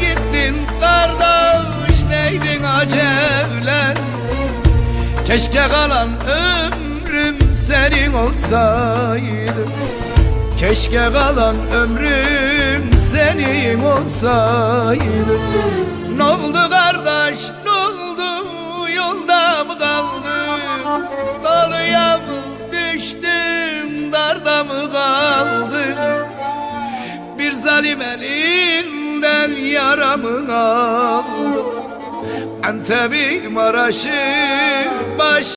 gittin kardeş neydin acevlen Keşke kalan ömrüm senin olsaydı. Keşke kalan ömrüm senin olsaydı. Ne oldu kardeş ne oldu? Yolda mı kaldım Doluya mı düştüm darda mı kaldım Bir zalim elinden yaramı aldım Antep'i Maraş'ı baş